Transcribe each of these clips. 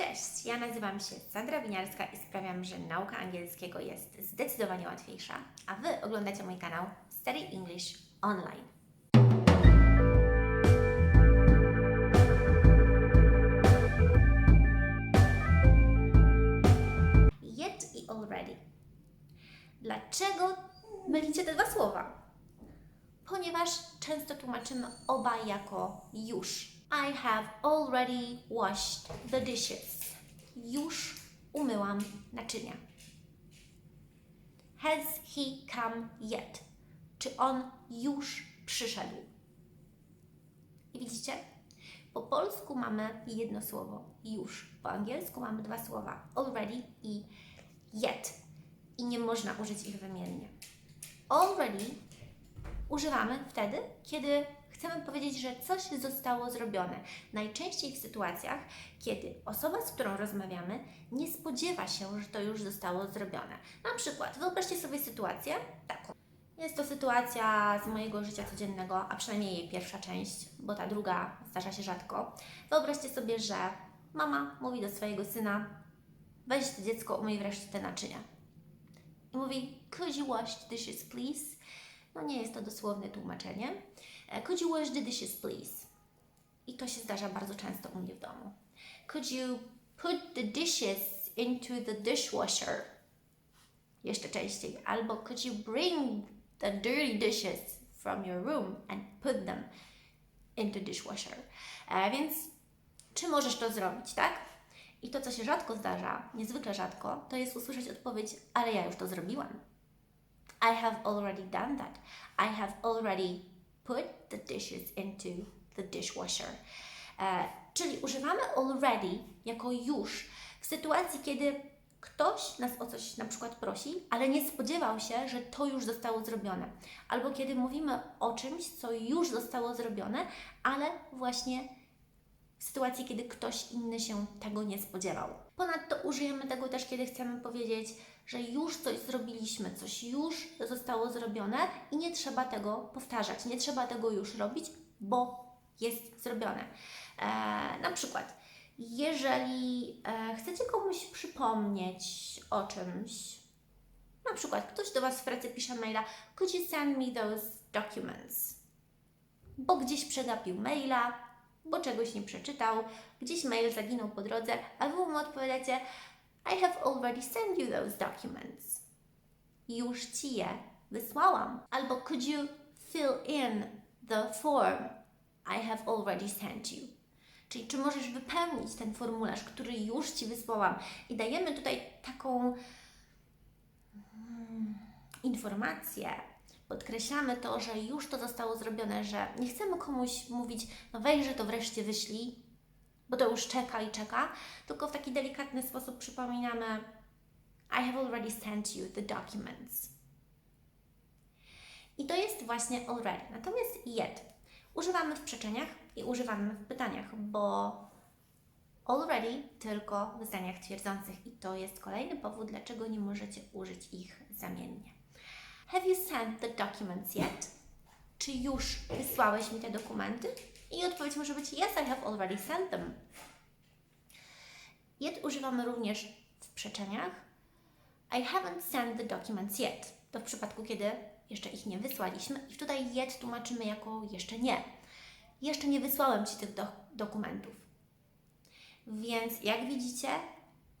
Cześć, ja nazywam się Sandra Winiarska i sprawiam, że nauka angielskiego jest zdecydowanie łatwiejsza, a Wy oglądacie mój kanał Study English Online. Yet i already. Dlaczego mylicie te dwa słowa? Ponieważ często tłumaczymy oba jako już. I have already washed the dishes. Już umyłam naczynia. Has he come yet? Czy on już przyszedł? I widzicie? Po polsku mamy jedno słowo już. Po angielsku mamy dwa słowa already i yet. I nie można użyć ich wymiennie. Already używamy wtedy, kiedy chcemy powiedzieć, że coś zostało zrobione. Najczęściej w sytuacjach, kiedy osoba, z którą rozmawiamy, nie spodziewa się, że to już zostało zrobione. Na przykład, wyobraźcie sobie sytuację taką. Jest to sytuacja z mojego życia codziennego, a przynajmniej jej pierwsza część, bo ta druga zdarza się rzadko. Wyobraźcie sobie, że mama mówi do swojego syna: weź to dziecko, umyj wreszcie te naczynia. I mówi: Could you wash dishes, please? No nie jest to dosłowne tłumaczenie. Could you wash the dishes, please? I to się zdarza bardzo często u mnie w domu. Could you put the dishes into the dishwasher? Jeszcze częściej. Albo could you bring the dirty dishes from your room and put them into dishwasher? E, więc czy możesz to zrobić, tak? I to, co się rzadko zdarza, niezwykle rzadko, to jest usłyszeć odpowiedź, ale ja już to zrobiłam. I have already done that. I have already put the dishes into the dishwasher. E, czyli używamy already jako już w sytuacji, kiedy ktoś nas o coś na przykład prosi, ale nie spodziewał się, że to już zostało zrobione. Albo kiedy mówimy o czymś, co już zostało zrobione, ale właśnie w sytuacji, kiedy ktoś inny się tego nie spodziewał. Ponadto użyjemy tego też, kiedy chcemy powiedzieć, że już coś zrobiliśmy, coś już zostało zrobione i nie trzeba tego powtarzać, nie trzeba tego już robić, bo jest zrobione. E, na przykład, jeżeli e, chcecie komuś przypomnieć o czymś, na przykład ktoś do Was w pracy pisze maila, could you send me those documents? Bo gdzieś przegapił maila, bo czegoś nie przeczytał, gdzieś mail zaginął po drodze, a Wy mu odpowiadacie I have already sent you those documents. Już Ci je wysłałam. Albo could you fill in the form I have already sent you. Czyli czy możesz wypełnić ten formularz, który już Ci wysłałam. I dajemy tutaj taką mm, informację, podkreślamy to, że już to zostało zrobione, że nie chcemy komuś mówić, no że to wreszcie wyślij, bo to już czeka i czeka, tylko w taki delikatny sposób przypominamy I have already sent you the documents. I to jest właśnie already. Natomiast yet używamy w przeczeniach i używamy w pytaniach, bo already tylko w zdaniach twierdzących i to jest kolejny powód, dlaczego nie możecie użyć ich zamiennie. Have you sent the documents yet? Czy już wysłałeś mi te dokumenty? I odpowiedź może być Yes, I have already sent them. Yet używamy również w przeczeniach. I haven't sent the documents yet. To w przypadku, kiedy jeszcze ich nie wysłaliśmy. I tutaj yet tłumaczymy jako jeszcze nie. Jeszcze nie wysłałem Ci tych do dokumentów. Więc jak widzicie,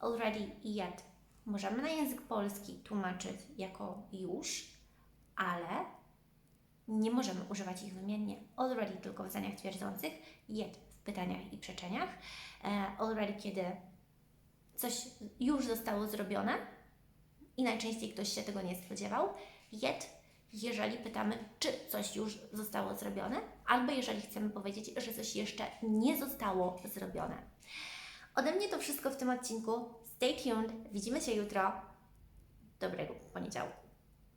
already i yet możemy na język polski tłumaczyć jako już, ale nie możemy używać ich wymiennie. Already tylko w zdaniach twierdzących, yet w pytaniach i przeczeniach. E, already, kiedy coś już zostało zrobione i najczęściej ktoś się tego nie spodziewał. Yet, jeżeli pytamy, czy coś już zostało zrobione, albo jeżeli chcemy powiedzieć, że coś jeszcze nie zostało zrobione. Ode mnie to wszystko w tym odcinku. Stay tuned. Widzimy się jutro. Dobrego poniedziałku.